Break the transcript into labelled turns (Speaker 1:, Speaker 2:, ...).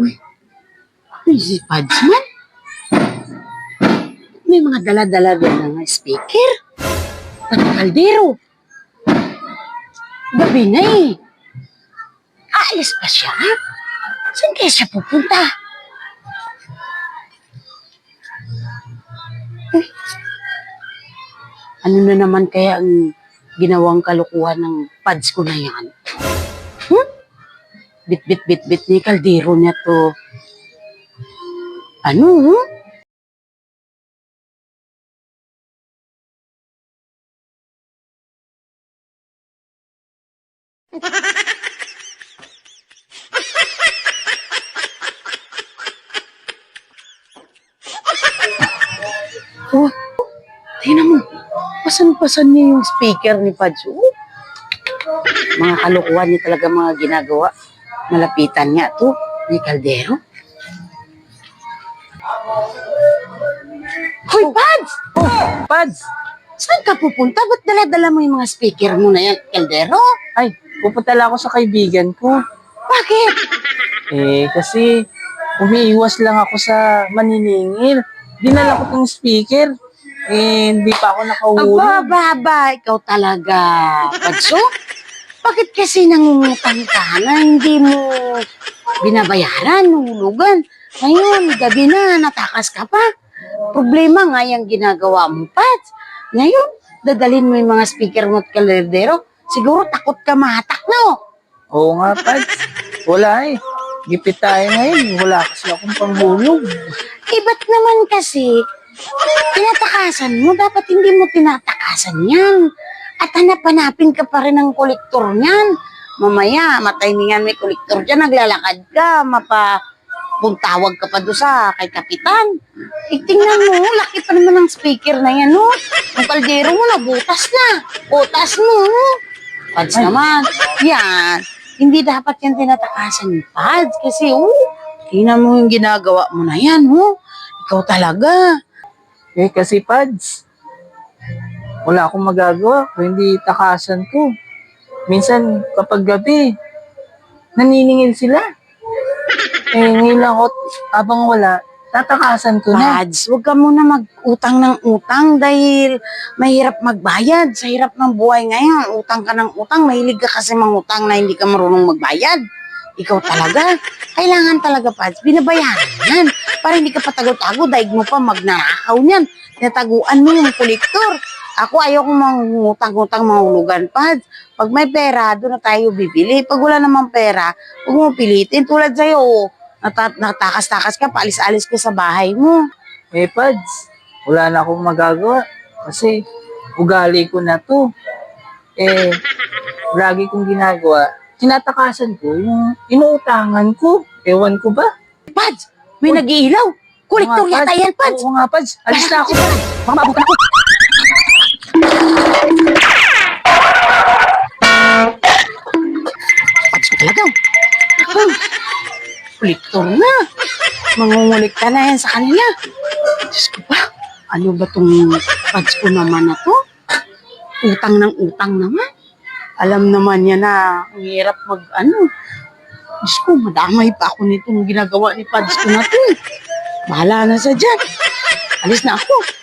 Speaker 1: Ay, si Pads man. May mga dala-dala din nga speaker. At kaldero. Gabi na eh. Aalis pa siya? Saan kaya siya pupunta? Eh, Ano na naman kaya ang ginawang kalukuhan ng pads ko na yan? Hmm? Bit, bit, bit, bit ni kaldero niya to. Ano? Oh, tingnan mo. Pasan-pasan niya yung speaker ni Pads. Oh. Mga kalukuhan niya talaga mga ginagawa. Malapitan niya to. May kaldero. Hoy, Pads!
Speaker 2: Pads!
Speaker 1: Saan ka pupunta? Ba't dala-dala mo yung mga speaker mo na yan, kaldero?
Speaker 2: Ay, pupunta lang ako sa kaibigan ko.
Speaker 1: Bakit?
Speaker 2: Eh, kasi umiiwas lang ako sa maniningil. Dinala ko tong speaker. Eh, hindi pa ako nakahulog.
Speaker 1: aba, aba, ikaw talaga. Padso? Bakit kasi nangungutang ka na hindi mo binabayaran, nahulugan? Ngayon, gabi na, natakas ka pa. Problema nga yung ginagawa mo, Pats. Ngayon, dadalhin mo yung mga speaker mo at kalerdero. Siguro takot ka mahatak, no?
Speaker 2: Oo nga, Pads. Wala eh. Gipit tayo ngayon. Wala kasi akong panghulog.
Speaker 1: Eh, ba't naman kasi tinatakasan mo? Dapat hindi mo tinatakasan yan. At hanap-hanapin ka pa rin ng kolektor niyan. Mamaya, matimingan may kolektor dyan, naglalakad ka, mapa puntawag ka pa doon sa kay kapitan. Eh, tingnan mo, laki pa naman ng speaker na yan, no? Ang kaldero mo, nabutas na. Butas mo, no? Pads naman. Yan. Hindi dapat yan tinatakasan ni Pads. Kasi, oh, tingnan mo yung ginagawa mo na yan, oh. Ikaw talaga.
Speaker 2: Eh, kasi Pads, wala akong magagawa kung hindi takasan ko. Minsan, kapag gabi, naniningil sila. Eh, ngayon lang ako, abang wala, tatakasan ko na.
Speaker 1: Pads, huwag ka muna mag-utang ng utang dahil mahirap magbayad. Sa hirap ng buhay ngayon, utang ka ng utang. Mahilig ka kasi mangutang na hindi ka marunong magbayad. Ikaw talaga. Kailangan talaga, Pads. Binabayaran yan. Para hindi ka patago-tago, daig mo pa magnanakaw niyan. Tinataguan mo yung kolektor. Ako ayaw kong mangutang-utang mahulugan, Pads. Pag may pera, doon na tayo bibili. Pag wala namang pera, huwag mo pilitin. Tulad sa'yo, nata- natakas-takas ka, paalis-alis ka sa bahay mo.
Speaker 2: Eh, Pads, wala na akong magagawa. Kasi, ugali ko na to. Eh, lagi kong ginagawa, tinatakasan ko yung inuutangan ko. Ewan ko ba?
Speaker 1: Pads, may nag-iilaw. Kolektor yata yan, Pads.
Speaker 2: Oo nga, Pads. Alis na ako. Baka maabutan ako.
Speaker 1: Pads ko talaga. Hmm. Kolektor na. Mangungulikta na yan sa kanila. Diyos ko ba? Ano ba tong pads ko naman na to? Utang ng utang naman. Alam naman niya na ang hirap mag ano. Diyos ko, madamay pa ako nitong ginagawa ni pads ko na to eh. Bahala na sa dyan. Alis na ako.